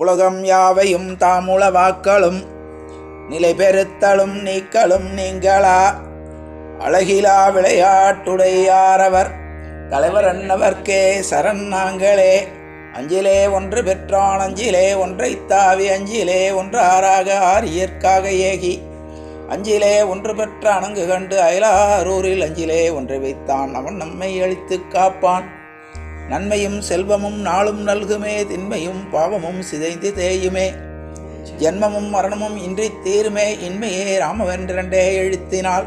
உலகம் யாவையும் தாமுளவாக்களும் நிலை பெருத்தலும் நீக்கலும் நீங்களா? அழகிலா விளையாட்டுடையாரவர் தலைவர் அன்னவர்க்கே சரண் நாங்களே. அஞ்சிலே ஒன்று பெற்றான் அஞ்சிலே ஒன்றை தாவி அஞ்சிலே ஒன்றாராக ஆரியற்காக ஏகி. அஞ்சிலே ஒன்று பெற்ற அணங்கு கண்டு அயலாரூரில் அஞ்சிலே ஒன்றை வைத்தான் அவன் நம்மை அழித்து காப்பான். நன்மையும் செல்வமும் நாளும் நல்குமே திண்மையும் பாவமும் சிதைந்து தேயுமே. ஜென்மமும் மரணமும் இன்றி தீருமே இன்மையே ராமவென்றே எழுத்தினால்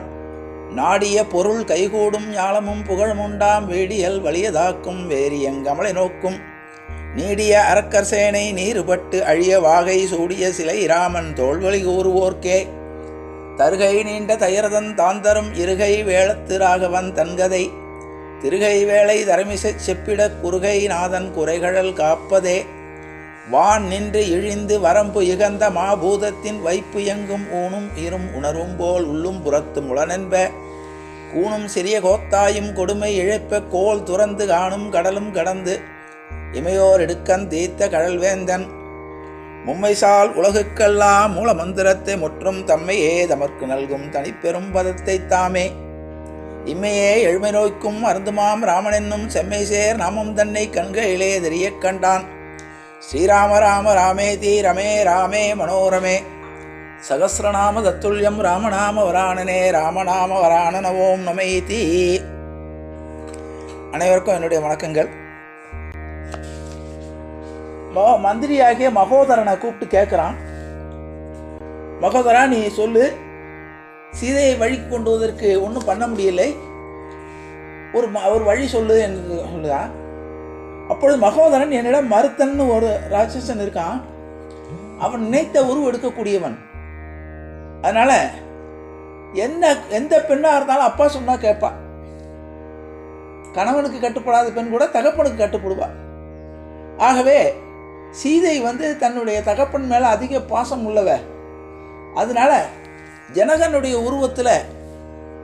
நாடிய பொருள் கைகூடும் ஞாலமும் புகழமுண்டாம் வீடியல் வலியதாக்கும் வேரியங்கமலை நோக்கும். நீடிய அரக்கர் சேனை நீருபட்டு அழிய வாகை சூடிய சிலை ராமன் தோல்வழி கூறுவோர்க்கே. தருகை நீண்ட தயரதன் தாந்தரும் இருகை வேளத்து ராகவன் தன்கதை. திருகை வேளை தரமிசை செப்பிட குறுகை நாதன் குறைகழல் காப்பதே. வான் நின்று இழிந்து வரம்பு இகந்த மாபூதத்தின் வைப்பு எங்கும் ஊனும் இரும் உணரும் போல் உள்ளும் புறத்தும் உளனென்ப கூணும் சிறிய கோத்தாயும் கொடுமை இழைப்ப கோல் துறந்து காணும் கடலும் கடந்து. இமையோர் இடுக்கன் தீர்த்த கடல்வேந்தன். மும்மைசால் உலகுக்கெல்லாம் மூல மந்திரத்தை முற்றும் தம்மையே தமக்கு நல்கும் தனிப்பெரும் பதத்தை தாமே. இம்மையே எழுமை நோய்க்கும் அருந்துமாம் ராமனென்னும் செம்மைசேர் நாமம் தன்னை கண்களிலே தெரியக் கண்டான். ஸ்ரீராம ராம ராமேதி ரமே ராமே மனோரமே. சகசிரநாம தத்துல்யம் ராமநாம வராணனே ராமநாம வராணனவோம் ஓம் நமைதி அனைவருக்கும் என்னுடைய வணக்கங்கள். மந்திரியாகிய மகோதரனை கூப்பிட்டு கேட்குறான். மகோதரா நீ சொல்லு. சீதையை வழிக்கு கொண்டு வருவதற்கு ஒன்றும் பண்ண முடியலை. ஒரு ம- ஒரு வழி சொல்லு என்று சொல்லுதான் அப்பொழுது மகோதரன் என்னிடம் மருத்தன்னு ஒரு ராட்சசன் இருக்கான். அவன் நினைத்த உருவம் எடுக்கக்கூடியவன். அதனால என்ன எந்த பெண்ணாக இருந்தாலும் அப்பா சொன்னால் கேட்பா. கணவனுக்கு கட்டுப்படாத பெண் கூட தகப்பனுக்கு கட்டுப்படுவா. ஆகவே சீதை வந்து தன்னுடைய தகப்பன் மேலே அதிக பாசம் உள்ளவ. அதனால ஜனகனுடைய உருவத்தில்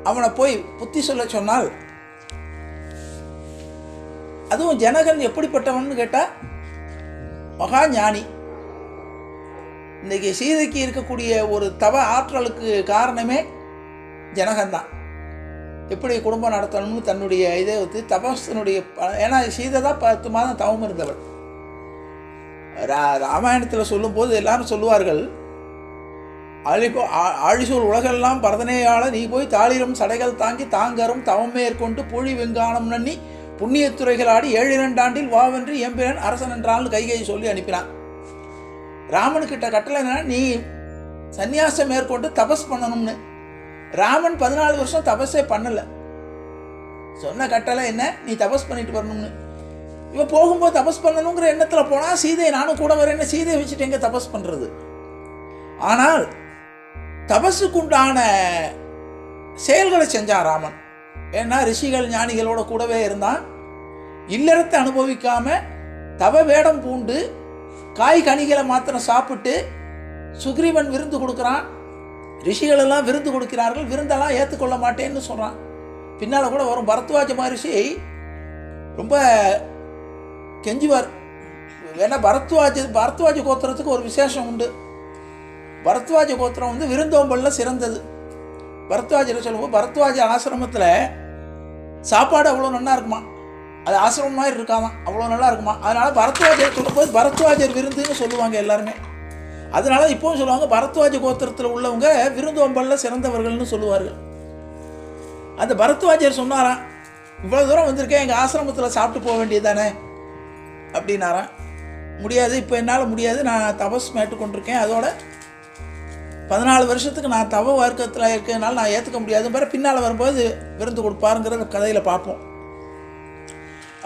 அவனை போய் புத்தி சொல்ல சொன்னால் அதுவும் ஜனகன் எப்படிப்பட்டவன் கேட்டால் மகா ஞானி. இன்றைக்கி சீதைக்கு இருக்கக்கூடிய ஒரு தவ ஆற்றலுக்கு காரணமே ஜனகன் தான். எப்படி குடும்பம் நடத்தணும்னு தன்னுடைய இதை வந்து தபஸனுடைய ஏன்னா சீதை தான் பத்து மாதம் தவம் இருந்தவள். ராமாயணத்தில் சொல்லும்போது எல்லாரும் சொல்லுவார்கள் அழிகோ ஆழிசூழ் உலகெல்லாம் பரதனையாள நீ போய் தாளிரும் சடைகள் தாங்கி தாங்கரும் தவம் மேற்கொண்டு புழி வெங்கானம் நன்னி புண்ணியத்துறைகளாடி ஏழு இரண்டாண்டில் வாவென்று எம்பிரன் அரசன் என்றால் கைகையை சொல்லி அனுப்பினான். ராமனுக்கிட்ட கட்டளை என்னன்னா நீ சன்னியாசம் மேற்கொண்டு தபஸ் பண்ணணும்னு. ராமன் பதினாலு வருஷம் தபஸே பண்ணலை. சொன்ன கட்டளை என்ன? நீ தபஸ் பண்ணிட்டு வரணும்னு. இவன் போகும்போது தபஸ் பண்ணணுங்கிற எண்ணத்தில் போனால் சீதையை நானும் கூட வரேன்னு சீதையை வச்சுட்டு எங்கே தபஸ் பண்ணுறது ஆனால் தபஸுக்குண்டான செயல்களை செஞ்சான் ராமன். ஏன்னா ரிஷிகள் ஞானிகளோட கூடவே இருந்தான். இல்லறத்தை அனுபவிக்காம தவ வேடம் பூண்டு காய் கனிகளை மாத்திரம் சாப்பிட்டு சுக்ரீவன் விருந்து கொடுக்குறான். ரிஷிகள் எல்லாம் விருந்து கொடுக்கிறார்கள். விருந்தெல்லாம் ஏற்றுக்கொள்ள மாட்டேன்னு சொல்கிறான் பின்னால் கூட வரும் பரத்வாஜ மகரிஷி ரொம்ப கெஞ்சுவார். ஏன்னா பரத்வாஜ பரத்வாஜ கோத்திரத்துக்கு ஒரு விசேஷம் உண்டு. பரத்வாஜ கோத்திரம் வந்து விருந்தோம்பலில் சிறந்தது. பரத்வாஜில் சொல்லும்போது பரத்வாஜ ஆசிரமத்தில் சாப்பாடு அவ்வளோ நல்லா இருக்குமா? அது ஆசிரமம் மாதிரி இருக்காதான் அவ்வளோ நல்லா இருக்குமா? அதனால் பரத்வாஜர் சொல்லும்போது பரத்வாஜர் விருந்துன்னு சொல்லுவாங்க எல்லாருமே. அதனால இப்போவும் சொல்லுவாங்க பரத்வாஜ கோத்திரத்தில் உள்ளவங்க விருந்தோம்பலில் சிறந்தவர்கள்னு சொல்லுவார்கள். அந்த பரத்வாஜர் சொன்னாராம் இவ்வளோ தூரம் வந்திருக்கேன் எங்கள் ஆசிரமத்தில் சாப்பிட்டு போக வேண்டியது தானே அப்படின்னாராம். முடியாது இப்போ என்னால் முடியாது நான் தபஸ் மேட்டுக்கொண்டிருக்கேன் அதோட பதினாலு வருஷத்துக்கு நான் தவ வர்க்கத்தில் இருக்கிறதுனால நான் ஏற்றுக்க முடியாது. பிறகு பின்னால் வரும்போது விருந்து கொடுப்பாருங்கிறத கதையில் பார்ப்போம்.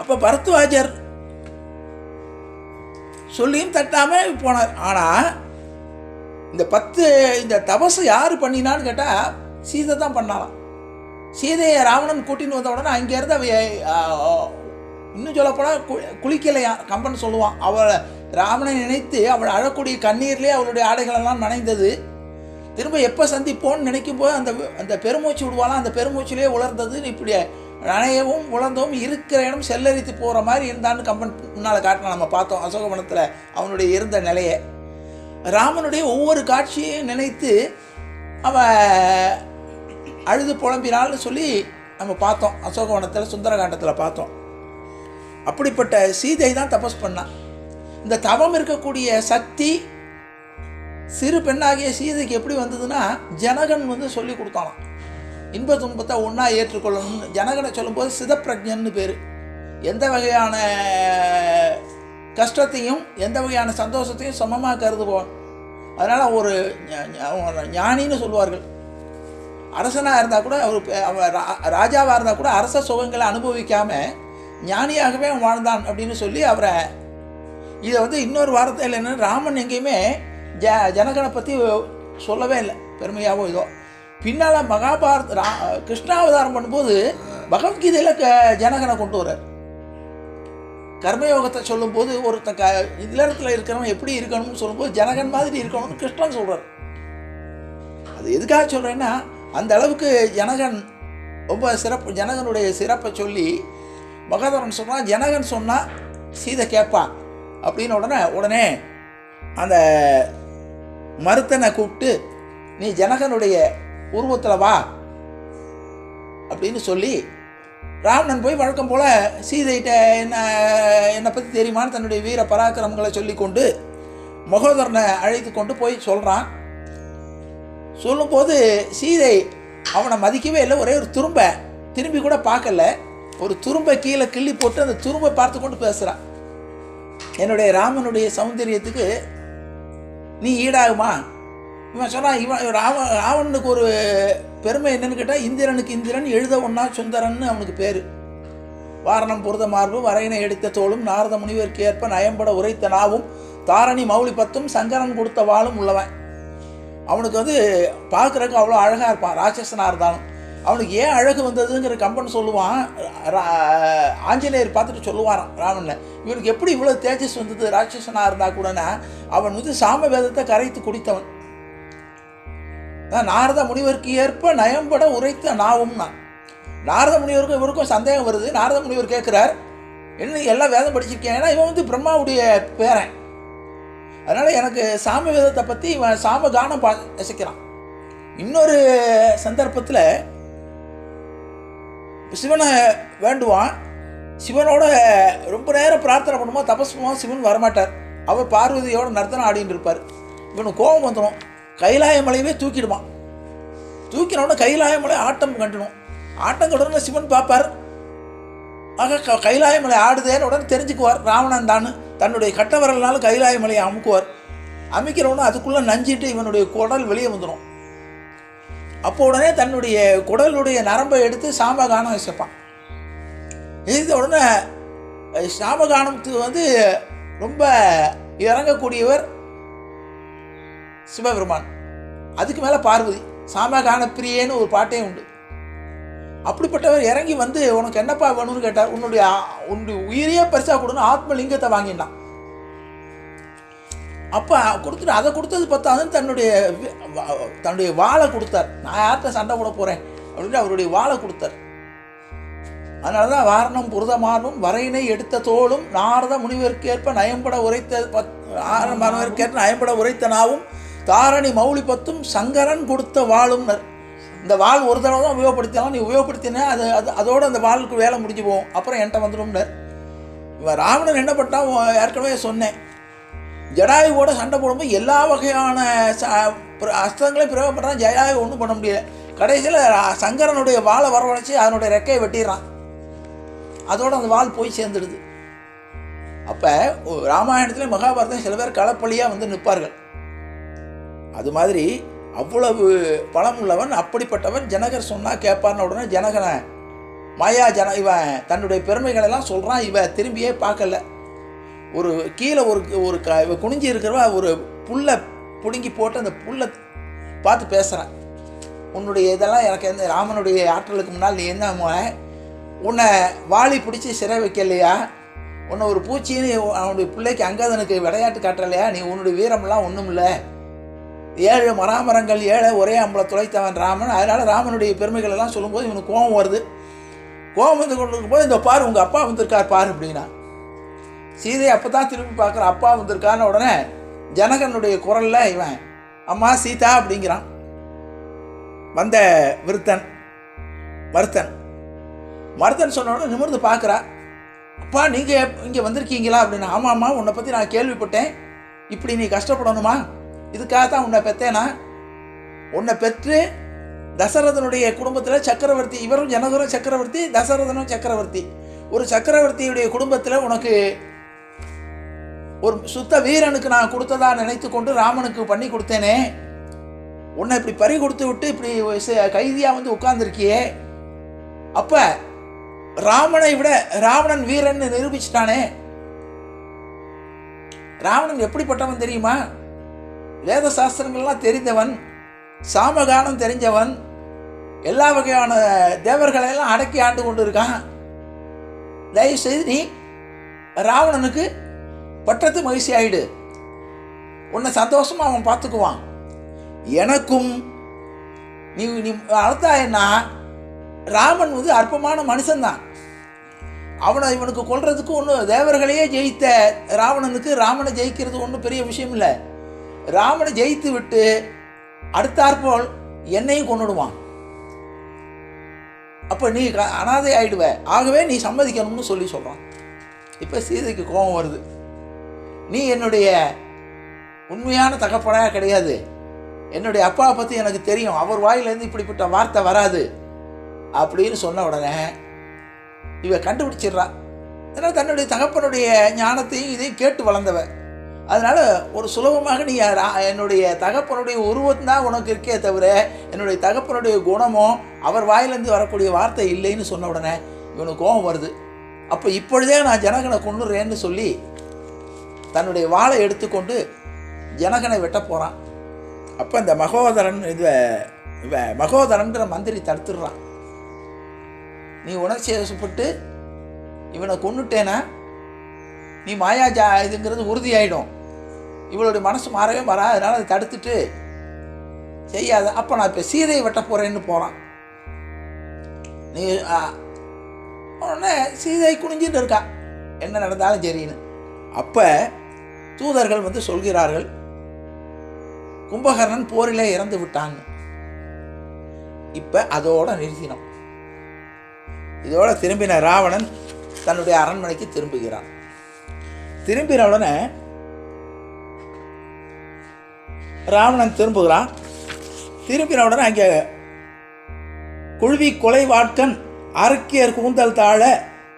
அப்போ பரத்வாஜர் சொல்லியும் தட்டாமல் போனார். ஆனால் இந்த பத்து இந்த தபஸை யார் பண்ணினான்னு கேட்டால் சீதை தான் பண்ணாலாம். சீதையை ராவணன் கூட்டின்னு வந்த உடனே அங்கேருந்து அவ இன்னும் சொல்லப்போனால் கு குளிக்கலையா கம்பன் சொல்லுவான். அவளை ராவணன் நினைத்து அவள் அழக்கூடிய கண்ணீர்லேயே அவளுடைய ஆடைகளெல்லாம் நனைந்தது. திரும்ப எப்போ சந்திப்போன்னு நினைக்கும் போது அந்த அந்த பெருமூச்சு விடுவாலாம் அந்த பெருமூச்சிலே உலர்ந்ததுன்னு இப்படி நனையவும் உலர்ந்தவும் இருக்கிற இடம் செல்லரித்து போகிற மாதிரி இருந்தான்னு கம்பன் முன்னால் காட்டினா நம்ம பார்த்தோம். அசோகவனத்தில் அவனுடைய இருந்த நிலையை. ராமனுடைய ஒவ்வொரு காட்சியையும் நினைத்து அவன் அழுது புலம்பினால்னு சொல்லி நம்ம பார்த்தோம். அசோகவனத்தில் சுந்தரகாண்டத்தில் பார்த்தோம். அப்படிப்பட்ட சீதை தான் தபஸ் பண்ணான். இந்த தவம் இருக்கக்கூடிய சக்தி சிறு பெண்ணாகிய சீதைக்கு எப்படி வந்ததுன்னா ஜனகன் வந்து சொல்லி கொடுத்தானாம். இன்ப துன்பத்தை ஒன்றா ஏற்றுக்கொள்ளணும்னு. ஜனகனை சொல்லும்போது சிதப்பிரஜன்னு பேர். எந்த வகையான கஷ்டத்தையும் எந்த வகையான சந்தோஷத்தையும் சமமாக கருதுவோம் அதனால் ஒரு ஞானின்னு சொல்லுவார்கள். அரசனாக இருந்தால் கூட அவர் ரா- ராஜாவாக இருந்தால் கூட அரச சுகங்களை அனுபவிக்காமல் ஞானியாகவே வாழ்ந்தான் அப்படின்னு சொல்லி அவரை இதை வந்து இன்னொரு வார்த்தையில் என்னென்னா ராமன் எங்கேயுமே ஜ ஜனகனை பற்றி சொல்லவே இல்லை. பெருமையாகவும் இதோ. பின்னால் மகாபாரத் ரா கிருஷ்ணாவதாரம் பண்ணும்போது பகவத்கீதையில் க ஜனகனை கொண்டு வர்றார். கர்மயோகத்தை சொல்லும்போது ஒருத்தன் க இல்லறத்தில் இருக்கிறவன் எப்படி இருக்கணும்னு சொல்லும்போது ஜனகன் மாதிரி இருக்கணும்னு கிருஷ்ணன் சொல்கிறார் அது எதுக்காக சொல்கிறேன்னா அந்த அளவுக்கு ஜனகன் ரொம்ப சிறப்பு ஜனகனுடைய சிறப்பை சொல்லி மகாதரன் சொன்னால் ஜனகன் சொன்னால் சீதை கேட்பான். அப்படின்னு உடனே உடனே அந்த மருத்தனை கூப்பிட்டு நீ ஜனகனுடைய உருவத்தில் வா அப்படின்னு சொல்லி ராவணன் போய் வழக்கம் போல் சீதைகிட்ட என்ன என்னை பற்றி தெரியுமான்னு தன்னுடைய வீர பராக்கிரமங்களை சொல்லி கொண்டு மகோதரனை அழைத்து கொண்டு போய் சொல்கிறான் சொல்லும்போது சீதை அவனை மதிக்கவே இல்லை ஒரே ஒரு துரும்ப திரும்பி கூட பார்க்கல. ஒரு துரும்ப கீழே கிள்ளி போட்டு அந்த துரும்பை பார்த்து கொண்டு பேசுகிறான் என்னுடைய ராமனுடைய சௌந்தரியத்துக்கு நீ ஈடாகுமா? இவன் சொல்கிறான் இவன் ராவ ராவணனுக்கு ஒரு பெருமை என்னன்னு கேட்டால் இந்திரனுக்கு இந்திரன் எழுத ஒன்னா சுந்தரன்னு அவனுக்கு பேர். வாரணம் புரத மார்பு வரையினை எடுத்த தோளும் நாரத முனிவருக்கு ஏற்ப நயம்பட உரைத்த நாவும் தாரணி மௌலி பத்தும் சங்கரன் கொடுத்த வாளும் உள்ளவன். அவனுக்கு வந்து பார்க்குறக்கு அவ்வளோ அழகாக இருப்பான் ராட்சசனாக இருந்தாலும். அவனுக்கு ஏன் அழகு வந்ததுங்கிற கம்பன் சொல்லுவான். ரா- ஆஞ்சநேயர் பார்த்துட்டு சொல்லுவான் ராவணனை. இவனுக்கு எப்படி இவ்வளோ தேஜஸ் வந்தது ராட்சசனாக இருந்தால் கூடனா அவன் வந்து சாம வேதத்தை கரைத்து குடித்தவன். அதான் நாரத முனிவருக்கு ஏற்ப நயம்பட உரைத்த நாவும்னா. நாரத முனிவருக்கும் இவருக்கும் சந்தேகம் வருது. நாரத முனிவர் கேட்குறார் என்ன எல்லாம் வேதம் படிச்சிருக்கேன் ஏன்னா இவன் வந்து பிரம்மாவுடைய பேரன். அதனால் எனக்கு சாம வேதத்தை பற்றி இவன் சாம கானம் பா ரசிக்கிறான். இன்னொரு சந்தர்ப்பத்தில் சிவனை வேண்டுவான். சிவனோட ரொம்ப நேரம் பிரார்த்தனை பண்ணுமா தபஸ் பண்ணுவோம் சிவன் வரமாட்டார். அவர் பார்வதியோட நர்த்தனம் ஆடின்னு இருப்பார். இவனுக்கு கோபம் வந்துடும் கைலாய மலையவே தூக்கிடுவான். தூக்கினோட கைலாய மலை ஆட்டம் கண்டணும். ஆட்டம் கண்டன சிவன் பார்ப்பார். ஆக க- கைலாய மலை ஆடுதேன்னு உடனே தெரிஞ்சுக்குவார். ராவணன் தான். தன்னுடைய கட்டவரலால் கைலாய மலையை அமுக்குவார். அமைக்கிறவனும் அதுக்குள்ளே நஞ்சிட்டு இவனுடைய குடல் வெளியே வந்துடும் அப்போ உடனே தன்னுடைய குடலுடைய நரம்பை எடுத்து சாமகானம் வச்சுப்பான் இது உடனே சாமகானத்துக்கு வந்து ரொம்ப இறங்கக்கூடியவர் சிவபெருமான். அதுக்கு மேலே பார்வதி சாமகான பிரியேன்னு ஒரு பாட்டே உண்டு. அப்படிப்பட்டவர் இறங்கி வந்து உனக்கு என்னப்பா வேணும்னு கேட்டார். உன்னுடைய ஆ- உன்னுடைய உயிரையே பெருசாக கொடுன்னு ஆத்மலிங்கத்தை வாங்கினான். அப்போ கொடுத்துட்டு அதை கொடுத்தது பத்தாதுன்னு தன்னுடைய தன்னுடைய வாழை கொடுத்தார். நான் யார்கிட்ட சண்டை போட போகிறேன் அப்படின்னு அவருடைய வாழை கொடுத்தார். அதனால தான் வாரணம் புரதமானும் வரையினை எடுத்த தோளும் நாரத முனிவருக்கேற்ப நயம்பட உரைத்த பத் நாரத முனிவருக்கேற்ப நயம்பட உரைத்த நாவும் தாரணி மௌலி பத்தும் சங்கரன் கொடுத்த வாளும்னர் இந்த வாள் ஒரு தடவை தான் உபயோகப்படுத்தினாலும் நீ உபயோகப்படுத்தினா அது அது அதோட அந்த வாளுக்கு வேலை முடிஞ்சு போகும். அப்புறம் என்கிட்ட வந்துடும்னர். இவன் ராவணன் என்ன பண்ணால் ஏற்கனவே சொன்னேன். ஜடாயுவோட சண்டை போடும்போது எல்லா வகையான ச பிர- அஸ்திரங்களையும் பிரயோகம் ஜடாயு ஒன்றும் பண்ண முடியல. கடைசியில் சங்கரனுடைய வாளை வரவழைச்சி அதனுடைய ரெக்கையை வெட்டிடுறான். அதோடு அந்த வாள் போய் சேர்ந்துடுது. அப்போ ராமாயணத்துலேயும் மகாபாரதம் சில பேர் களப்பலியாக வந்து நிற்பார்கள். அது மாதிரி அவ்வளவு பலம் உள்ளவன் அப்படிப்பட்டவன் ஜனகர் சொன்னால் கேட்பார்னு உடனே ஜனகனை மாயா ஜன இவன் தன்னுடைய பெருமைகளெல்லாம் சொல்கிறான் இவன் திரும்பியே பார்க்கல. ஒரு கீழே ஒரு ஒரு க குனிஞ்சி இருக்கிறவா ஒரு புல்லை பிடுங்கி போட்டு அந்த புல்லை பார்த்து பேசுகிறேன் உன்னுடைய இதெல்லாம் எனக்கு எந்த ராமனுடைய ஆற்றலுக்கு முன்னால் நீ என்ன உன்னை வாளி பிடிச்சி சிறை வைக்கலையா? உன்னை ஒரு பூச்சின்னு அவனுடைய பிள்ளைக்கு அங்காதனுக்கு விளையாட்டு காட்டலையா? நீ உன்னுடைய வீரமெல்லாம் ஒன்றும் இல்லை ஏழு மராமரங்கள் ஏழை ஒரே அம்பளை துளைத்தவன் ராமன். அதனால் ராமனுடைய பெருமைகள் எல்லாம் சொல்லும்போது இவனுக்கு கோபம் வருது. கோபம் வந்து கொண்டு இருக்கும்போது இந்த பாரு உங்கள் அப்பா வந்திருக்கார் பாரு அப்படின்னா சீதை அப்போ தான் திரும்பி பார்க்குற அப்பா வந்திருக்கான்னு உடனே ஜனகனுடைய குரலில் இவன் அம்மா சீதா அப்படிங்கிறான். வந்த விருத்தன் மருத்தன் மருத்தன் சொன்ன உடனே நிமிர்ந்து பார்க்குறா. அப்பா நீங்கள் இங்கே வந்திருக்கீங்களா? அப்படின்னு. ஆமாம்மா உன்னை பற்றி நான் கேள்விப்பட்டேன். இப்படி நீ கஷ்டப்படணுமா? இதுக்காக தான் உன்னை பெத்தேனா? உன்னை பெற்று தசரதனுடைய குடும்பத்தில் சக்கரவர்த்தி இவரும் ஜனகரும் சக்கரவர்த்தி தசரதனும் சக்கரவர்த்தி. ஒரு சக்கரவர்த்தியுடைய குடும்பத்தில் உனக்கு ஒரு சுத்த வீரனுக்கு நான் கொடுத்ததா நினைத்து கொண்டு ராமனுக்கு பண்ணி கொடுத்தேனே. உன்னை இப்படி பறி கொடுத்து விட்டு இப்படி கைதியாக வந்து உட்கார்ந்துருக்கியே. அப்ப ராமனை விட ராவணன் வீரன் நிரூபிச்சிட்டானே. ராவணன் எப்படிப்பட்டவன் தெரியுமா? வேத சாஸ்திரங்கள்லாம் தெரிந்தவன் சாமகானம் தெரிஞ்சவன் எல்லா வகையான தேவர்களையெல்லாம் அடக்கி ஆண்டு கொண்டு இருக்கான். தயவு செய்து நீ ராவணனுக்கு பற்றத்து மகிழ்ச்சி ஆயிடு. உன்னை சந்தோஷமாக அவன் பார்த்துக்குவான். எனக்கும் நீ நீ வளர்த்தாயன்னா ராமன் வந்து அற்பமான மனுஷன்தான். அவனை இவனுக்கு கொல்றதுக்கு ஒன்றும் தேவர்களையே ஜெயித்த ராவணனுக்கு ராமனை ஜெயிக்கிறது ஒன்றும் பெரிய விஷயம் இல்லை. ராமனை ஜெயித்து விட்டு அடுத்தாற்போல் என்னையும் கொன்னுடுவான். அப்போ நீ அனாதை ஆயிடுவ. ஆகவே நீ சம்மதிக்கணும்னு சொல்லி சொல்கிறான் இப்போ சீதைக்கு கோபம் வருது. நீ என்னுடைய உண்மையான தகப்பனாக கிடையாது. என்னுடைய அப்பாவை பற்றி எனக்கு தெரியும். அவர் வாயிலேருந்து இப்படிப்பட்ட வார்த்தை வராது. அப்படின்னு சொன்ன உடனே இவ கண்டுபிடிச்சிடுறா. ஏன்னா தன்னுடைய தகப்பனுடைய ஞானத்தையும் இதையும் கேட்டு வளர்ந்தவ. அதனால் ஒரு சுலபமாக நீ ரா- என்னுடைய தகப்பனுடைய உருவம் தான் உனக்கு இருக்கே தவிர என்னுடைய தகப்பனுடைய குணமோ அவர் வாயிலேருந்து வரக்கூடிய வார்த்தை இல்லைன்னு சொன்ன உடனே இவனுக்கு கோபம் வருது. அப்போ இப்பொழுதே நான் ஜனகனை கொண்டுறேன்னு சொல்லி தன்னுடைய வாளை எடுத்துக்கொண்டு ஜனகனை வெட்ட போகிறான் அப்போ இந்த மகோதரன் இது மகோதரன்ற மந்திரி தடுத்துடுறான். நீ உணர்ச்சி வசப்பட்டு இவனை கொன்னுட்டேனா? நீ மாயா ஜா இதுங்கிறது உறுதியாயிடும். இவளுடைய மனசு மாறவே மாறா அதனால் அதை தடுத்துட்டு செய்யாத. அப்போ நான் இப்போ சீதையை வெட்ட போகிறேன்னு போகிறான் நீ உடனே சீதை குனிஞ்சிட்டு இருக்கா. என்ன நடந்தாலும் சரின்னு. அப்போ தூதர்கள் வந்து சொல்கிறார்கள் கும்பகர்ணன் போரிலே இறந்து விட்டாங்க இப்போ அதோட நிறுத்தினோம். இதோட திரும்பின ராவணன் தன்னுடைய அரண்மனைக்கு திரும்புகிறான். திரும்பின உடனே ராவணன் திரும்புகிறான். திரும்பின உடனே அங்கே குழுவி கொலை வாட்கன் அரக்கியர் கூந்தல் தாழ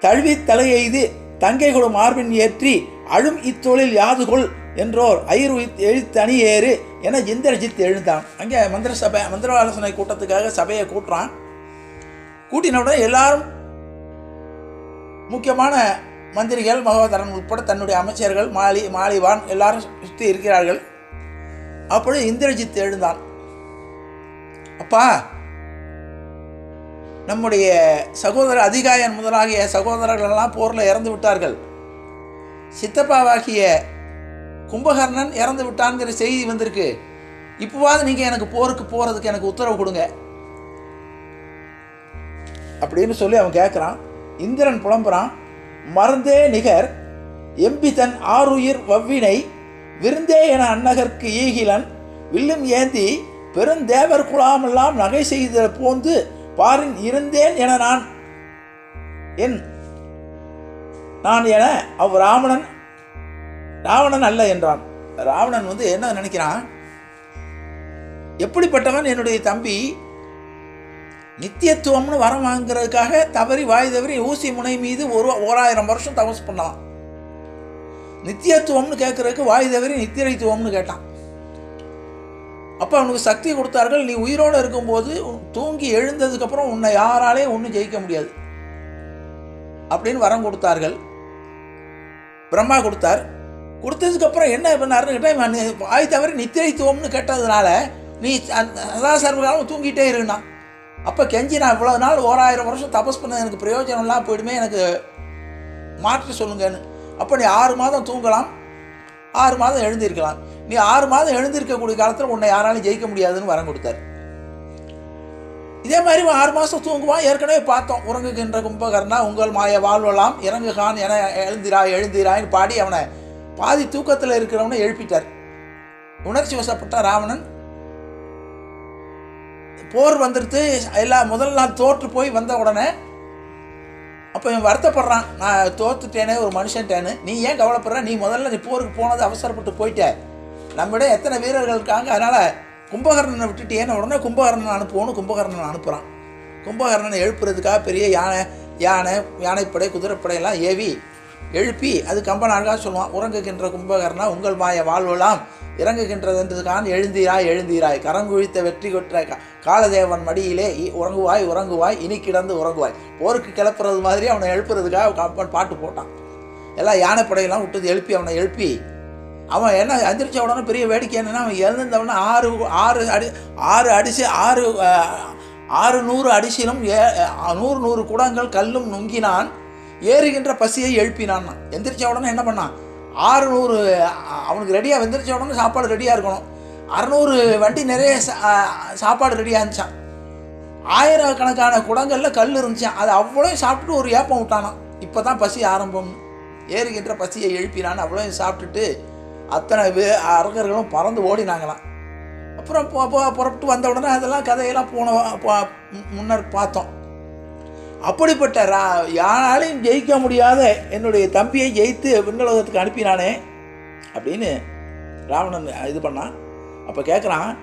தழுவி தலையெய்து தங்கைகளும் மார்பின் ஏற்றி அழும் இத்தொழில் யாதுகொள் என்றோர் ஐர் எழுத்தணி ஏறு என இந்திரஜித் எழுந்தான். அங்கே மந்திர சபை மந்திர ஆலோசனை கூட்டத்துக்காக சபையை கூட்டுறான். கூட்டினவுடன் எல்லாரும் முக்கியமான மந்திரிகள் மகோதரன் உட்பட தன்னுடைய அமைச்சர்கள் மாலி மாலிவான் எல்லாரும் சுற்றி இருக்கிறார்கள். அப்பொழுது இந்திரஜித் எழுந்தான். அப்பா நம்முடைய சகோதர அதிகாயன் முதலாகிய சகோதரர்கள் எல்லாம் போரில் இறந்து விட்டார்கள். சித்தப்பாவாகிய கும்பகர்ணன் இறந்து விட்டான்ங்கிற செய்தி வந்திருக்கு. இப்போவாது நீங்கள் எனக்கு போருக்கு போகிறதுக்கு எனக்கு உத்தரவு கொடுங்க. அப்படின்னு சொல்லி அவன் கேட்குறான் இந்திரன் புலம்புறான். மறந்தே நிகர் எம்பி தன் ஆருயிர் வவ்வினை விருந்தே என அன்னகர்க்கு ஈகிலன் வில்லும் ஏந்தி பெருந்தேவர் குழாமெல்லாம் நகை செய்த போந்து பாரின் இருந்தேன் என நான். என் நான் என அவ் ராவணன் ராவணன் அல்ல என்றான். ராவணன் வந்து என்ன நினைக்கிறான்? எப்படிப்பட்டவன் என்னுடைய தம்பி? நித்தியத்துவம்னு வரம் வாங்குறதுக்காக தவறி வாய் தவறி ஊசி முனை மீது ஒரு ஓராயிரம் வருஷம் தபஸ் பண்ணான் நித்தியத்துவம்னு கேட்கறதுக்கு வாய் தவறி நித்திரைத்துவம்னு கேட்டான். அப்போ அவனுக்கு சக்தி கொடுத்தார்கள். நீ உயிரோடு இருக்கும்போது தூங்கி எழுந்ததுக்கப்புறம் உன்னை யாராலே ஒன்றும் ஜெயிக்க முடியாது. அப்படின்னு வரம் கொடுத்தார்கள். பிரம்மா கொடுத்தார். கொடுத்ததுக்கப்புறம் என்ன பண்ணாருன்னு கேட்டால் ஆய் தவிர நித்திரைத்துவம்னு கேட்டதுனால நீ அந்த சதா சர்வகாலம் தூங்கிட்டே இருந்தான். அப்போ கெஞ்சி நான் இவ்வளோ நாள் ஓராயிரம் வருஷம் தபஸ் பண்ணது எனக்கு பிரயோஜனம்லாம் போயிடுமே எனக்கு மாற்றி சொல்லுங்கன்னு. அப்போ நீ ஆறு மாதம் தூங்கலாம். ஆறு மாதம் எழுந்திருக்கலாம். நீ ஆறு மாதம் எழுந்திருக்கக்கூடிய காலத்தில் உன்னை யாராலும் ஜெயிக்க முடியாதுன்னு வரம் கொடுத்தாரு. இதே மாதிரி ஆறு மாதம் தூங்குவான். ஏற்கனவே பார்த்தோம். உறங்குகின்ற கும்பகர்ணா உங்கள் மாய வாழ்வலாம். இறங்குகான் என எழுந்திரா எழுந்திராய்னு பாடி அவனை பாதி தூக்கத்தில் இருக்கிறவனை எழுப்பிட்டார். உணர்ச்சி வசப்பட்ட ராவணன் போர் வந்துடுத்து எல்லா முதல் நாள் தோற்று போய் வந்த உடனே அப்போ இவன் வருத்தப்படுறான். நான் தோத்துட்டேனே ஒரு மனுஷன்ட்டேன்னு. நீ ஏன் கவலைப்படுற? நீ முதல்ல நீ போருக்கு போனது அவசரப்பட்டு போயிட்ட. நம்மிடம் எத்தனை வீரர்கள் இருக்காங்க? அதனால் கும்பகர்ணனை விட்டுட்டேன்னு உடனே கும்பகர்ணனை அனுப்புவோன்னு கும்பகர்ணனை அனுப்புகிறான் கும்பகர்ணனை எழுப்புறதுக்காக பெரிய யானை யானை யானைப்படை குதிரைப்படையெல்லாம் ஏவி எழுப்பி அது கம்பன் அழகாக சொல்லுவான் உறங்குகின்ற கும்பகர்ணா உங்கள் மாய வாழ்வெல்லாம் இறங்குகின்றதென்றதுக்கான எழுந்தீராய் எழுந்தீராய். கரங்குழித்த வெற்றி கொற்ற காலதேவன் மடியிலே இ- உறங்குவாய் உறங்குவாய் இனி கிடந்து உறங்குவாய். போருக்கு கிளப்புறது மாதிரி அவனை எழுப்புறதுக்காக கம்பன் பாட்டு போட்டான். எல்லாம் யானைப்படையெல்லாம் விட்டது எழுப்பி அவனை எழுப்பி அவன் என்ன எந்திரிச்ச உடனே பெரிய வேடிக்கை என்னென்னா அவன் எழுந்தவொடனே ஆறு ஆறு அடி ஆறு அடிச்சு ஆறு ஆறு நூறு அடிசிலும் ஏ நூறு நூறு குடங்கள் கல்லும் நுங்கினான். ஏறுகின்ற பசியை எழுப்பினான். எந்திரிச்ச உடனே என்ன பண்ணான்? ஆறு நூறு அவனுக்கு ரெடியாக வெந்திரிச்ச உடனே சாப்பாடு ரெடியாக இருக்கணும். அறநூறு வண்டி நிறைய சா- சாப்பாடு ரெடியாக இருந்துச்சான் ஆயிரக்கணக்கான குடங்களில் கல் இருந்துச்சான் அது அவ்வளோ சாப்பிட்டுட்டு ஒரு ஏப்பம் விட்டானான் இப்போ தான் பசி ஆரம்பம். ஏறுகின்ற பசியை எழுப்பினான். அவ்வளோ சாப்பிட்டுட்டு அத்தனை அரங்கர்களும் பறந்து ஓடினாங்களாம். அப்புறம் புறப்பட்டு வந்த உடனே அதெல்லாம் கதையெல்லாம் போன பா- முன்னர் பார்த்தோம். அப்படிப்பட்ட ரா யாராலையும் ஜெயிக்க முடியாத என்னுடைய தம்பியை ஜெயித்து விண்ணுலகத்துக்கு அனுப்பினானே அப்படின்னு ராவணன் இது பண்ணான். அப்போ கேட்குறான்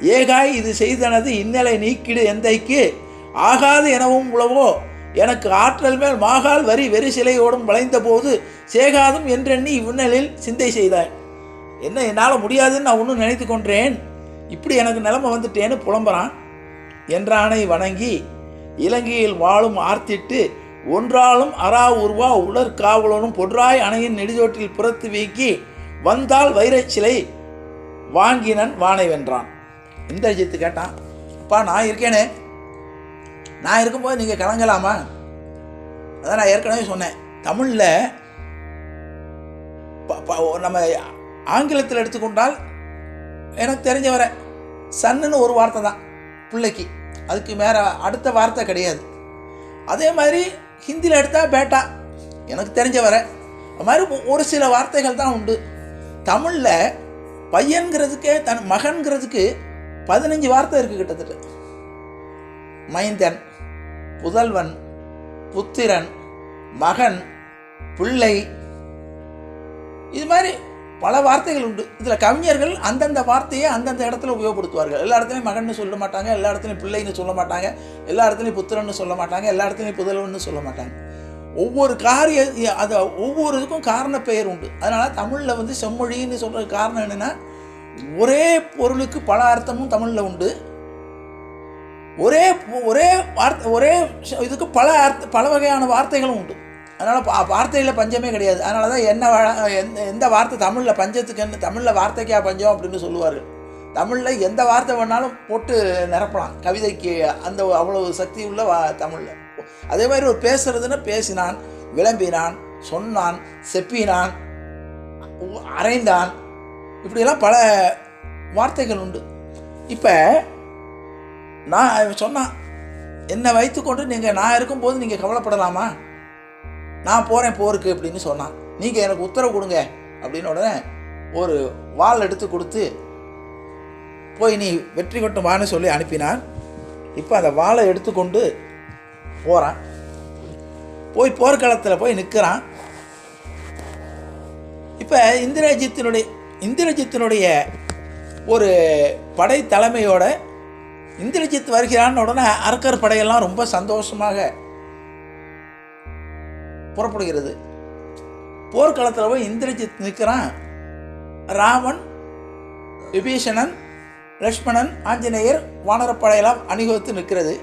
ஏகாய் இது செய்தனது இன்னலை நீக்கிடு எந்தைக்கு? ஆகாது எனவும் உளவோ? எனக்கு ஆற்றல் மேல் மாகால் வரி வெறி சிலையோடும் வளைந்த போது சேகாதும் என்றெண்ணி இவ்விண்ணலில் சிந்தை செய்தாய். என்ன என்னால் முடியாதுன்னு நான் ஒன்றும் நினைத்து கொண்டேன். இப்படி எனக்கு நிலைமை வந்துட்டேன்னு புலம்புறான். என்றானை வணங்கி இலங்கையில் வாழும் ஆர்த்திட்டு ஒன்றாலும் அரா உருவா உலர் காவலனும் பொன்றாய் அணையின் நெடுஞ்சோட்டில் புறத்து வீக்கி வந்தால் வைரச்சிலை வாங்கினன் வானை வென்றான். இந்திரஜித்து கேட்டான். அப்பா நான் இருக்கேனே. நான் இருக்கும்போது நீங்கள் கலங்கலாமா? அதான் நான் ஏற்கனவே சொன்னேன். தமிழில் நம்ம ஆங்கிலத்தில் எடுத்துக்கொண்டால் எனக்கு தெரிஞ்ச வர சன்னுன்னு ஒரு வார்த்தை தான் பிள்ளைக்கு. அதுக்கு மேலே அடுத்த வார்த்தை கிடையாது. அதே மாதிரி ஹிந்தியில் எடுத்தால் பேட்டா எனக்கு தெரிஞ்ச வர. அது மாதிரி ஒரு சில வார்த்தைகள் தான் உண்டு. தமிழில் பையன்கிறதுக்கே தன் மகன்கிறதுக்கு பதினஞ்சு வார்த்தை இருக்குது கிட்டத்தட்ட. மைந்தன் புதல்வன் புத்திரன் மகன் பிள்ளை. இது மாதிரி பல வார்த்தைகள் உண்டு. இதில் கவிஞர்கள் அந்தந்த வார்த்தையை அந்தந்த இடத்துல உபயோகப்படுத்துவார்கள். எல்லா இடத்துலையும் மகன் சொல்ல மாட்டாங்க எல்லா இடத்துலையும் பிள்ளைன்னு சொல்ல மாட்டாங்க எல்லா இடத்துலையும் புத்திரன்னு சொல்ல மாட்டாங்க எல்லா இடத்துலையும் புதல்வன்னு சொல்ல மாட்டாங்க. ஒவ்வொரு காரிய அது ஒவ்வொரு இதுக்கும் காரண பெயர் உண்டு. அதனால் தமிழில் வந்து செம்மொழின்னு சொல்கிற காரணம் என்னென்னா ஒரே பொருளுக்கு பல அர்த்தமும் தமிழில் உண்டு. ஒரே ஒரே வார்த்தை ஒரே இதுக்கு பல அர்த்த பல வகையான வார்த்தைகளும் உண்டு. அதனால் பா வார்த்தையில் பஞ்சமே கிடையாது. அதனால தான் என்ன எந்த எந்த வார்த்தை தமிழில் பஞ்சத்துக்கு என்ன தமிழில் வார்த்தைக்கா பஞ்சம் அப்படின்னு சொல்லுவார்கள். தமிழில் எந்த வார்த்தை வேணாலும் போட்டு நிரப்பலாம். கவிதைக்கு அந்த அவ்வளவு சக்தி உள்ள வா தமிழில். அதே மாதிரி ஒரு பேசுறதுன்னா பேசினான் விளம்பினான் சொன்னான் செப்பினான் அரைந்தான். இப்படியெல்லாம் பல வார்த்தைகள் உண்டு. இப்போ நான் சொன்னான் என்னை வைத்துக்கொண்டு நீங்கள் நான் இருக்கும்போது நீங்கள் கவலைப்படலாமா? நான் போகிறேன் போருக்கு அப்படின்னு சொன்னான். நீங்கள் எனக்கு உத்தரவு கொடுங்க. அப்படின்னு உடனே ஒரு வாள் எடுத்து கொடுத்து போய் நீ வெற்றி கொட்டும் வான்னு சொல்லி அனுப்பினான். இப்போ அந்த வாளை எடுத்துக்கொண்டு போகிறான் போய் போர்க்களத்தில் போய் நிற்கிறான் இப்போ இந்திரஜித்தினுடைய இந்திரஜித்தினுடைய ஒரு படை தலைமையோட இந்திரஜித் வருகிறான்னு உடனே அரக்கர் படையெல்லாம் ரொம்ப சந்தோஷமாக புறப்படுகிறது. போர்க்களத்தில் போய் இந்திரஜித் நிற்கிறான். ராவன் விபீஷணன் லக்ஷ்மணன் ஆஞ்சநேயர் வானரப்படையெல்லாம் அணிவகுத்து நிற்கிறது.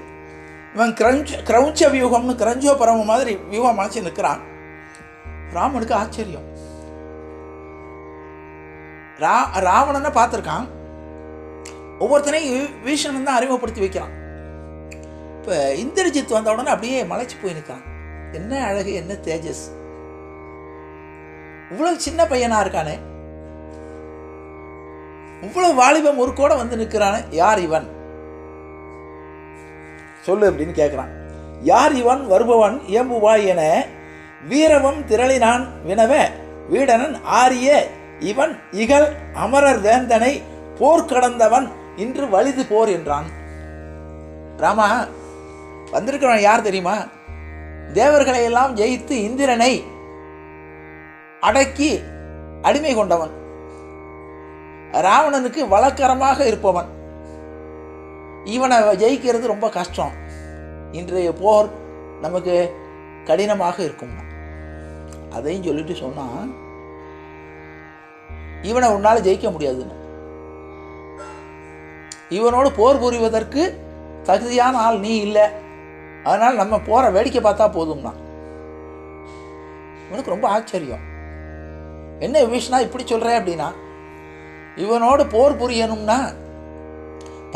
இவன் கிரஞ்ச கிரௌஞ்ச வியூகம்னு கிரஞ்சோ பரம மாதிரி வியூகம் அமைச்சு நிற்கிறான். ராமனுக்கு ஆச்சரியம். ரா ராவணனை பார்த்துருக்கான். ஒவ்வொருத்தனையும் வி- வீஷணன் தான் அறிமுகப்படுத்தி வைக்கிறான். இப்போ இந்திரஜித் வந்த உடனே அப்படியே மலைச்சு போய் நிற்கிறான். என்ன அழகு என்ன தேஜஸ்? இவ்வளவு சின்ன பையனா இருக்கானே. இவ்வளவு வாலிபம் ஒரு கூட வந்து நிற்கிறானே. யார் இவன்? சொல்லு அப்படின்னு கேட்குறான் யார் இவன்? வருபவன் இயம்புவாய் என வீரவம் திரளினான் வினவ வீடனன் ஆரிய இவன் இகல் அமரர் வேந்தனை போர் கடந்தவன் இன்று வலிது போர் என்றான். ராமா வந்திருக்கிறவன் யார் தெரியுமா? தேவர்களை எல்லாம் ஜெயித்து இந்திரனை அடக்கி அடிமை கொண்டவன். ராவணனுக்கு வழக்கரமாக இருப்பவன். இவனை ஜெயிக்கிறது ரொம்ப கஷ்டம். இன்றைய போர் நமக்கு கடினமாக இருக்கும். அதையும் சொல்லிட்டு சொன்னான் இவனை உன்னால் ஜெயிக்க முடியாதுன்னு. இவனோடு போர் புரிவதற்கு தகுதியான ஆள் நீ இல்லை. அதனால் நம்ம போகிற வேடிக்கை பார்த்தா போதும்னா. இவனுக்கு ரொம்ப ஆச்சரியம். என்ன விஷ்ணா இப்படி சொல்கிறேன் அப்படின்னா இவனோடு போர் புரியணும்னா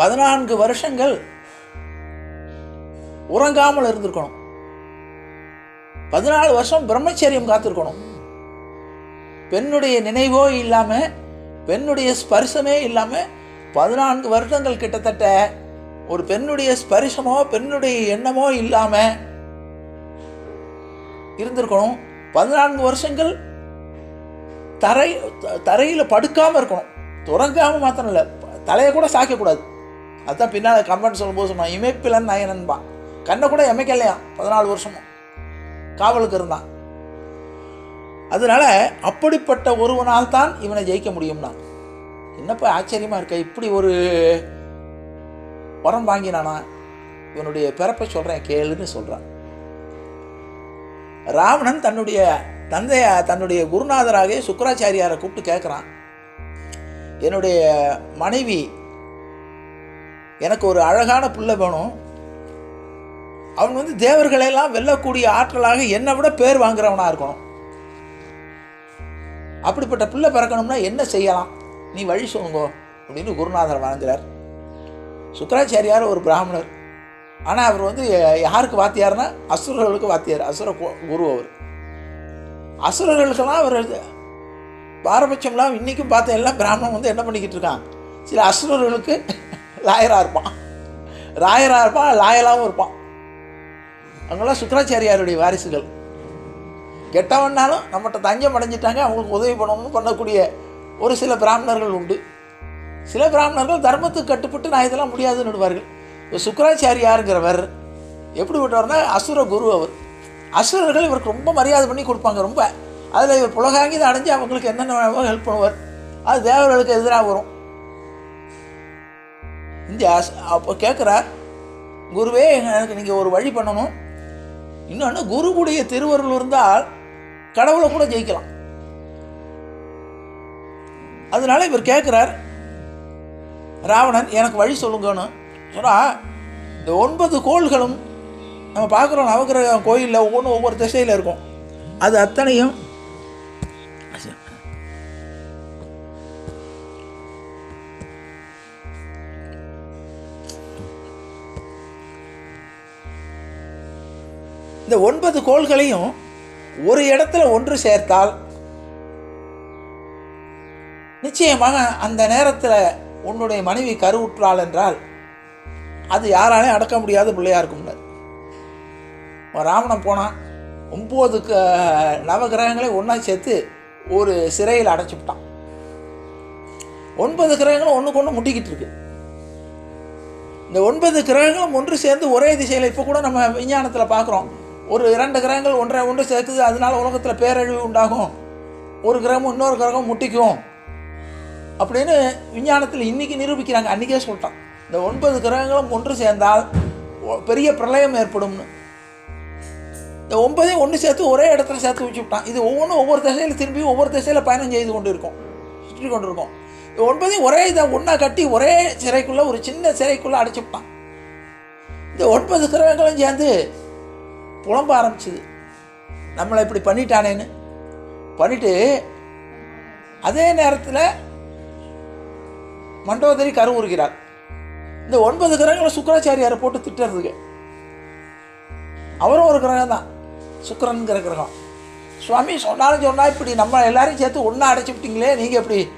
பதினான்கு வருஷங்கள் உறங்காமல் இருந்திருக்கணும். பதினாலு வருஷம் பிரம்மச்சரியம் காத்திருக்கணும். பெண்ணுடைய நினைவோ இல்லாமல் பெண்ணுடைய ஸ்பர்சமே இல்லாமல் பதினான்கு வருடங்கள் கிட்டத்தட்ட ஒரு பெண்ணுடைய ஸ்பரிசமோ பெண்ணுடைய எண்ணமோ இல்லாமல் இருந்திருக்கணும். பதினான்கு வருஷங்கள் தரை தரையில் படுக்காமல் இருக்கணும். துறங்காமல் மாத்திரம் இல்லை. தலையை கூட சாய்க்கக்கூடாது அதுதான் பின்னால் கம்பன் சொல்லும்போது சொன்னான் இமைப்பிலன் நயனன்பா. கண்ணை கூட எமைக்கலையா பதினாலு வருஷமும். காவலுக்கு இருந்தான். அதனால் அப்படிப்பட்ட ஒருவனால் தான் இவனை ஜெயிக்க முடியும்னா. என்னப்பா ஆச்சரியமாக இருக்க இப்படி ஒரு வரம் வாங்கினானா? இவனுடைய பிறப்பை சொல்கிறேன் கேளுன்னு சொல்கிறான் ராவணன் தன்னுடைய தந்தைய தன்னுடைய குருநாதராக சுக்கராச்சாரியாரை கூப்பிட்டு கேட்குறான் என்னுடைய மனைவி எனக்கு ஒரு அழகான பிள்ளை வேணும். அவன் வந்து தேவர்களெல்லாம் வெல்லக்கூடிய ஆற்றலாக என்னை விட பேர் வாங்குறவனாக இருக்கணும். அப்படிப்பட்ட பிள்ளை பிறக்கணும்னா என்ன செய்யலாம்? நீ வழி சொல்லுங்கோ அப்படின்னு குருநாதர் வணங்குறார். சுக்கராச்சாரியார் ஒரு பிராமணர். ஆனால் அவர் வந்து யாருக்கு வாத்தியார்னா? அசுரர்களுக்கு வாத்தியார் அசுர குரு அவர். அசுரர்களுக்கெல்லாம் அவர் பாரபட்சம்லாம் இன்றைக்கும் பார்த்த எல்லாம் பிராமணன் வந்து என்ன பண்ணிக்கிட்டு இருக்கான் சில அசுரர்களுக்கு லாயராக இருப்பான். ராயராக இருப்பான் லாயலாகவும் இருப்பான். அவங்களாம் சுக்கராச்சாரியாருடைய வாரிசுகள். கெட்டவன்னாலும் நம்மகிட்ட தஞ்சம் அடைஞ்சிட்டாங்க அவங்களுக்கு உதவி பண்ணணும்னு பண்ணக்கூடிய ஒரு சில பிராமணர்கள் உண்டு. சில பிராமணர்கள் தர்மத்துக்கு கட்டுப்பட்டு நான் இதெல்லாம் முடியாதுன்னு விடுவார்கள் இப்போ சுக்கராச்சாரியாருங்கிறவர் எப்படி விட்டவர்னா அசுர குரு அவர். அசுரர்கள் இவருக்கு ரொம்ப மரியாதை பண்ணி கொடுப்பாங்க ரொம்ப. அதில் இவர் புலகாங்கி அடைஞ்சு அவங்களுக்கு என்னென்ன ஹெல்ப் பண்ணுவார். அது தேவர்களுக்கு எதிராக வரும். இந்த அஸ் அப்போ கேட்குறார் குருவே எனக்கு நீங்கள் ஒரு வழி பண்ணணும். இன்னொன்று குருவுடைய திருவருள் இருந்தால் கடவுளை கூட ஜெயிக்கலாம். அதனால இவர் கேட்குறார் ராவணன் எனக்கு வழி சொல்லுங்கன்னு சொன்னால் இந்த ஒன்பது கோள்களும் நம்ம பார்க்குறோம் நவகிரக கோயிலில் ஒவ்வொன்றும் ஒவ்வொரு திசையில் இருக்கும். அது அத்தனையும் இந்த ஒன்பது கோள்களையும் ஒரு இடத்துல ஒன்று சேர்த்தால் நிச்சயமாக அந்த நேரத்தில் உன்னுடைய மனைவி கருவுற்றாள் என்றால் அது யாராலையும் அடக்க முடியாத பிள்ளையாக இருக்கும்னார் ராவணன் போனான் ஒம்பது க நவகிரகங்களை ஒன்றா சேர்த்து ஒரு சிறையில் அடைச்சிவிட்டான் ஒன்பது கிரகங்களும் ஒன்றுக்கு ஒன்று முட்டிக்கிட்டு இருக்கு. இந்த ஒன்பது கிரகங்களும் ஒன்று சேர்ந்து ஒரே திசையில் இப்போ கூட நம்ம விஞ்ஞானத்தில் பார்க்குறோம் ஒரு இரண்டு கிரகங்கள் ஒன்றை ஒன்று சேர்க்குது அதனால உலகத்தில் பேரழிவு உண்டாகும். ஒரு கிரகமும் இன்னொரு கிரகம் முட்டிக்கும். அப்படின்னு விஞ்ஞானத்தில் இன்றைக்கி நிரூபிக்கிறாங்க. அன்றைக்கே சொல்லிட்டான். இந்த ஒன்பது கிரகங்களும் ஒன்று சேர்ந்தால் பெரிய பிரளயம் ஏற்படும்னு. இந்த ஒன்பதையும் ஒன்று சேர்த்து ஒரே இடத்துல சேர்த்து வச்சு விட்டான். இது ஒவ்வொன்றும் ஒவ்வொரு திசையில் திரும்பி ஒவ்வொரு திசையில் பயணம் செய்து கொண்டு இருக்கும். சுற்றி கொண்டு இருக்கும் இந்த ஒன்பதையும் ஒரே இதை ஒன்றா கட்டி ஒரே சிறைக்குள்ளே ஒரு சின்ன சிறைக்குள்ளே அடைச்சி விட்டான். இந்த ஒன்பது கிரகங்களும் சேர்ந்து புலம்ப ஆரம்பிச்சுது. நம்மளை இப்படி பண்ணிட்டானேன்னு. பண்ணிட்டு அதே நேரத்தில் மண்டோதரி கருவுறுகிறார் இந்த ஒன்பது கிரகங்களை சுக்கராச்சாரியாரை போட்டு திட்டுறதுக்கு. அவரும் ஒரு கிரகம் தான். சுக்கரனுங்கிற கிரகம். சுவாமி சொன்னாலும் சொன்னால் இப்படி நம்ம எல்லாரையும் சேர்த்து ஒன்றா அடைச்சி விட்டீங்களே நீங்கள் இப்படி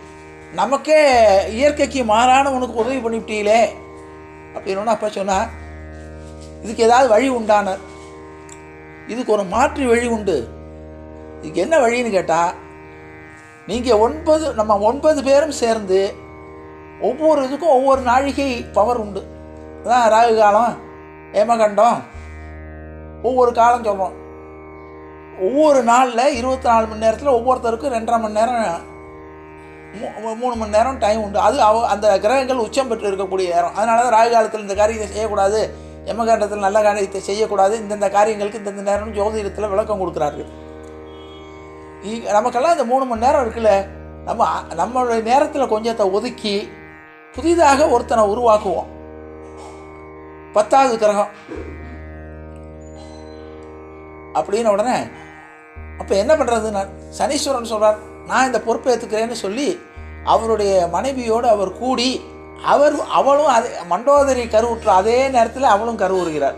நமக்கே இயற்கைக்கு மாறான உனக்கு உதவி பண்ணிவிட்டீங்களே அப்படின்னு அப்போ சொன்னால் இதுக்கு ஏதாவது வழி உண்டானார் இதுக்கு ஒரு மாற்று வழி உண்டு. இதுக்கு என்ன வழின்னு கேட்டால் நீங்கள் ஒன்பது நம்ம ஒன்பது பேரும் சேர்ந்து ஒவ்வொரு இதுக்கும் ஒவ்வொரு நாழிகை பவர் உண்டு. அதான் ராகு காலம் ஏமகண்டம். ஒவ்வொரு காலம் சொல்கிறோம் ஒவ்வொரு நாளில் இருபத்தி நாலு மணி நேரத்தில் ஒவ்வொருத்தருக்கும் ரெண்டரை மணி நேரம் மூ- மூணு மணி நேரம் டைம் உண்டு. அது அவ அந்த கிரகங்கள் உச்சம் பெற்று இருக்கக்கூடிய நேரம். அதனால தான் ராகு காலத்தில் இந்த காரியத்தை செய்யக்கூடாது. யமகண்டத்தில் நல்ல காரியத்தை செய்யக்கூடாது. இந்தந்த காரியங்களுக்கு இந்தந்த நேரம் ஜோதிடத்தில் விளக்கம் கொடுக்குறார்கள். நமக்கெல்லாம் இந்த மூணு மணி நேரம் இருக்குல்ல. நம்ம நம்மளுடைய நேரத்தில் கொஞ்சத்தை ஒதுக்கி புதிதாக ஒருத்தனை உருவாக்குவோம். பத்தாவது கிரகம். அப்படின்னு உடனே அப்போ என்ன பண்ணுறதுன்னா சனீஸ்வரன் சொல்கிறார் நான் இந்த பொறுப்பை ஏற்றுக்கிறேன்னு சொல்லி அவருடைய மனைவியோடு அவர் கூடி அவர் அவளும் அதே மண்டோதரி கருவுற்ற அதே நேரத்தில் அவளும் கருவுறுகிறார்.